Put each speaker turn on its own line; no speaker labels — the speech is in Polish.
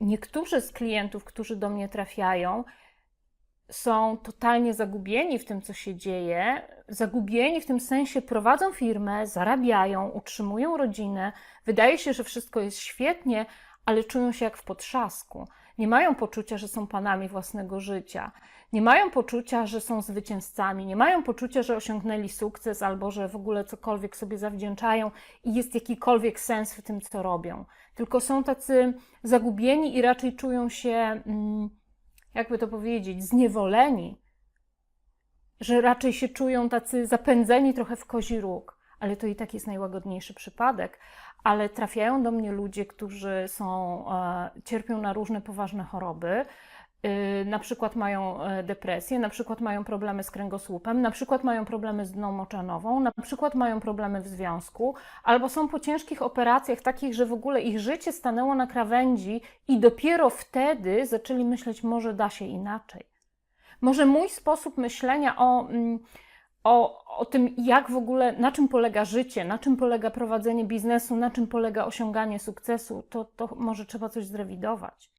niektórzy z klientów, którzy do mnie trafiają, są totalnie zagubieni w tym, co się dzieje. Zagubieni w tym sensie prowadzą firmę, zarabiają, utrzymują rodzinę. Wydaje się, że wszystko jest świetnie, ale czują się jak w potrzasku. Nie mają poczucia, że są panami własnego życia. Nie mają poczucia, że są zwycięzcami. Nie mają poczucia, że osiągnęli sukces albo że w ogóle cokolwiek sobie zawdzięczają i jest jakikolwiek sens w tym, co robią. Tylko są tacy zagubieni i raczej czują się. Mm, jakby to powiedzieć, zniewoleni, że raczej się czują tacy zapędzeni trochę w kozi róg, ale to i tak jest najłagodniejszy przypadek. Ale trafiają do mnie ludzie, którzy są, e, cierpią na różne poważne choroby, y, na przykład mają e, depresję, na przykład mają problemy z kręgosłupem, na przykład mają problemy z dną moczanową, na przykład mają problemy w związku, albo są po ciężkich operacjach takich, że w ogóle ich życie stanęło na krawędzi i dopiero wtedy zaczęli myśleć, może da się inaczej. Może mój sposób myślenia o, mm, o, o tym, jak w ogóle, na czym polega życie, na czym polega prowadzenie biznesu, na czym polega osiąganie sukcesu, to, to może trzeba coś zrewidować.